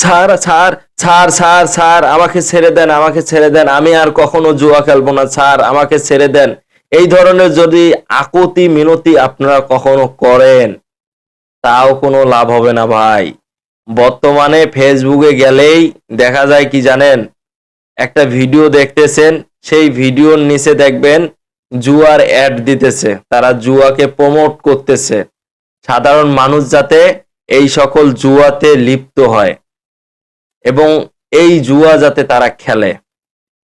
ছাড় ছাড় ছাড় ছাড় ছাড়, আমাকে ছেড়ে দেন, আমাকে ছেড়ে দেন। আমি আর কখনো জুয়া খেলব না, ছাড়, আমাকে ছেড়ে দেন। এই ধরনের যদি আকুতি মিনতি আপনারা কখনো করেন, তাও কোনো লাভ হবে না ভাই। বর্তমানে ফেসবুকে গেলেই দেখা যায় কি জানেন, একটা ভিডিও দেখতেছেন, সেই ভিডিওর নিচে দেখবেন জুয়ার অ্যাড দিতেছে। তারা জুয়াকে প্রমোট করতেছে। সাধারণ মানুষ যাতে এই সকল জুয়াতে লিপ্ত হয়। এবং এই জুয়া যাতে তারা খেলে।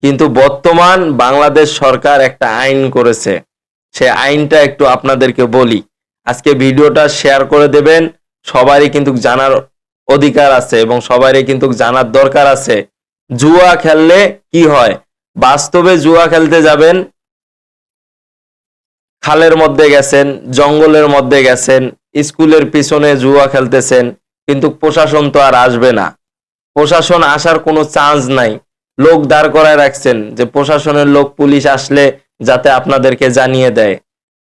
কিন্তু বর্তমান বাংলাদেশ সরকার একটা আইন করেছে। সে আইনটা একটু আপনাদেরকে বলি। আজকে ভিডিওটা শেয়ার করে দেবেন। সবারই কিন্তু জানার অধিকার আছে এবং সবারই কিন্তু জানার দরকার আছে। জুয়া খেললে কি হয়? বাস্তবে জুয়া খেলতে যাবেন। খালের মধ্যে গেছেন, জঙ্গলের মধ্যে গেছেন, স্কুলের পিছনে জুয়া খেলতেছেন, কিন্তু প্রশাসন তো আর আসবে না। প্রশাসন আসার কোনো চান্স নাই। লোক দাঁড় করায় রাখছেন যে প্রশাসনের লোক, পুলিশ আসলে যাতে আপনাদেরকে জানিয়ে দেয়।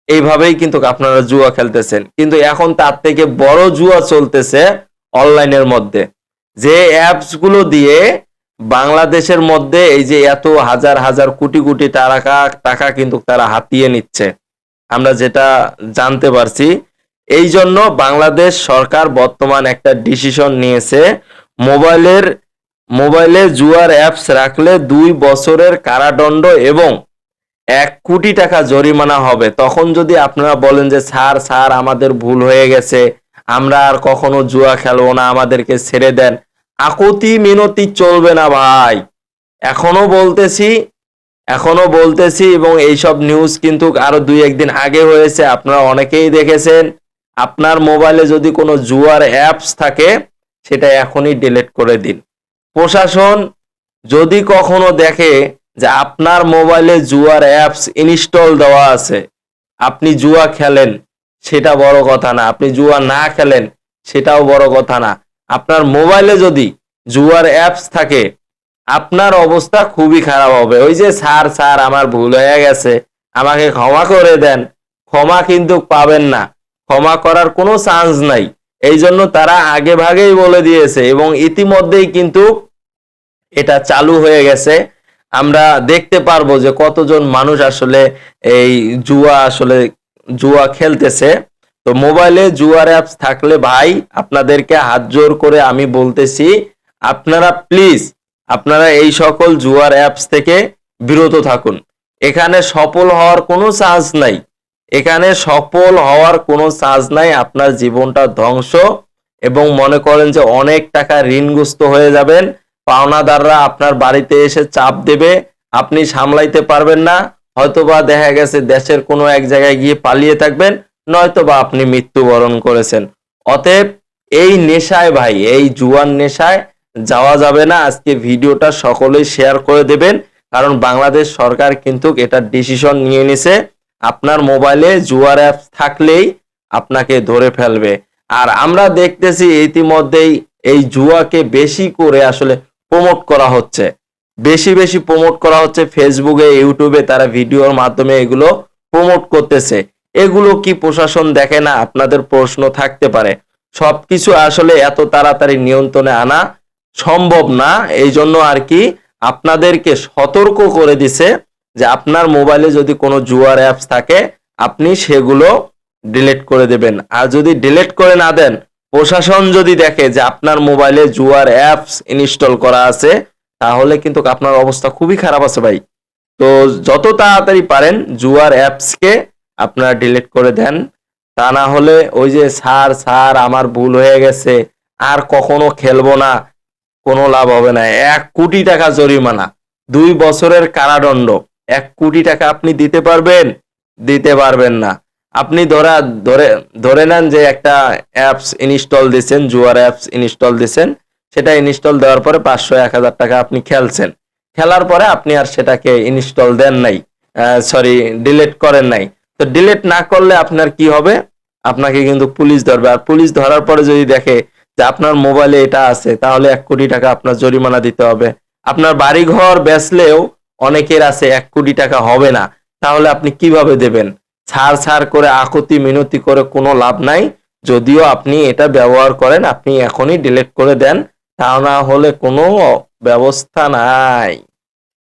এইভাবেই কিন্তু আপনারা জুয়া খেলতেছেন। কিন্তু এখন তার থেকে বড় জুয়া চলতেছে অনলাইনের মধ্যে। যে অ্যাপসগুলো দিয়ে বাংলাদেশের মধ্যে এই যে এত হাজার হাজার, কোটি কোটি টাকা টাকা কিন্তু তারা হাতিয়ে নিচ্ছে। আমরা যেটা জানতে পারছি, এই জন্য বাংলাদেশ সরকার বর্তমান একটা ডিসিশন নিয়েছে মোবাইলের, মোবাইলে জুয়ার অ্যাপস রাখলে দুই বছরের কারাদণ্ড এবং এক কোটি টাকা জরিমানা হবে। তখন যদি আপনারা বলেন যে, স্যার স্যার, আমাদের ভুল হয়ে গেছে, আমরা আর কখনো জুয়া খেলব না, আমাদেরকে ছেড়ে দেন। আকুতি মিনতি চলবে না ভাই। এখনও বলতেছি এখনও বলতেছি এবং এইসব নিউজ কিন্তু আরও দুই একদিন আগে হয়েছে, আপনারা অনেকেই দেখেছেন। আপনার মোবাইলে যদি কোনো জুয়ার অ্যাপস থাকে সেটা এখনই ডিলিট করে দিন। প্রশাসন যদি কখনো দেখে যে আপনার মোবাইলে জুয়ার অ্যাপস ইনস্টল দেওয়া আছে, আপনি জুয়া খেলেন, সেটা বড় কথা না। আপনি জুয়া না খেলেন, সেটাও বড় কথা না। আপনার মোবাইলে যদি জুয়ার অ্যাপস থাকে, আপনার অবস্থা খুবই খারাপ হবে। ওই যে, স্যার স্যার, আমার ভুল হয়ে গেছে। আমাকে ক্ষমা করে দেন। ক্ষমা কিন্তু পাবেন না। ক্ষমা করার কোনো চান্স নাই। এই জন্য তারা আগে ভাগেই বলে দিয়েছে এবং ইতিমধ্যেই কিন্তু এটা চালু হয়ে গেছে। আমরা দেখতে পারব যে কতজন মানুষ আসলে এই জুয়া আসলে জুয়া খেলতেছে। তো মোবাইলে জুয়ার অ্যাপস থাকলে ভাই আপনাদেরকে হাত জোর করে আমি বলতেছি, আপনারা প্লিজ আপনারা এই সকল জুয়ার অ্যাপস থেকে বিরত থাকুন। এখানে সফল হওয়ার কোনো চান্স নাই। এখানে সফল হওয়ার কোনো চান্স নাই, আপনার জীবনটা ধ্বংস এবং মনে করেন যে অনেক টাকা ঋণগ্রস্ত হয়ে যাবেন, পাওনাদাররা আপনার বাড়িতে এসে চাপ দেবে, আপনি সামলাইতে পারবেন না, হয়তোবা দেখা গেছে দেশের কোনো এক জায়গায় গিয়ে পালিয়ে থাকবেন, নয়তোবা আপনি মৃত্যুবরণ করেছেন। অতএব এই নেশায় ভাই, এই জুয়ার নেশায় যাওয়া যাবে না, আজকে ভিডিওটা সকলেই শেয়ার করে দেবেন, কারণ বাংলাদেশ সরকার কিন্তু এটা ডিসিশন নিয়ে নিছে। আপনার মোবাইলে জুয়ার অ্যাপ থাকলেই আপনাকে ধরে ফেলবে। আর আমরা দেখতেছি ইতিমধ্যেই এই জুয়াকে বেশি করে আসলে প্রমোট করা হচ্ছে। বেশি বেশি প্রমোট করা হচ্ছে ফেসবুকে, ইউটিউবে তারা ভিডিওর মাধ্যমে এগুলো প্রমোট করতেছে। এগুলো কি প্রশাসন দেখে না? আপনাদের প্রশ্ন থাকতে পারে। সবকিছু আসলে এত তাড়াতাড়ি নিয়ন্ত্রণে আনা সম্ভব না। এই জন্য আর কি আপনাদেরকে সতর্ক করে দিছে যে আপনার মোবাইলে যদি কোনো জুয়ার অ্যাপস থাকে, আপনি সেগুলো ডিলিট করে দেবেন। আর যদি ডিলিট করে না দেন, প্রশাসন যদি দেখে যে আপনার মোবাইলে জুয়ার অ্যাপস ইনস্টল করা আছে, তাহলে কিন্তু আপনার অবস্থা খুবই খারাপ আছে ভাই। তো যত তাড়াতাড়ি পারেন, জুয়ার অ্যাপসকে আপনারা ডিলিট করে দেন। তা না হলে ওই যে, স্যার স্যার, আমার ভুল হয়ে গেছে, আর কখনো খেলব না, কোনো লাভ হবে না। এক কোটি টাকা জরিমানা, দুই বছরের কারাদণ্ড। এক কোটি টাকা আপনি দিতে পারবেন? দিতে পারবেন না। আপনি ধরা, ধরে ধরে নেন যে একটা অ্যাপস ইনস্টল দিছেন, জুয়ার অ্যাপস ইনস্টল দিছেন, সেটা ইনস্টল দেওয়ার পরে পাঁচশো, এক হাজার টাকা আপনি খেলছেন। খেলার পরে আপনি আর সেটাকে ইনস্টল দেন নাই সরি ডিলিট করেন নাই। তো ডিলিট না করলে আপনার কি হবে? আপনাকে কিন্তু পুলিশ ধরবে। আর পুলিশ ধরার পরে যদি দেখে যে আপনার মোবাইলে এটা আছে, তাহলে এক কোটি টাকা আপনার জরিমানা দিতে হবে। আপনার বাড়ি ঘর বেচলেও অনেকের আছে এক কোটি টাকা হবে না, তাহলে আপনি কীভাবে দেবেন? ছাড় ছাড় করে আকতি মিনতি করে কোনো লাভ নাই, যদিও আপনি এটা ব্যবহার করেন, আপনি এখনই ডিলেট করে দেন, তা না হলে কোনো ব্যবস্থা নাই।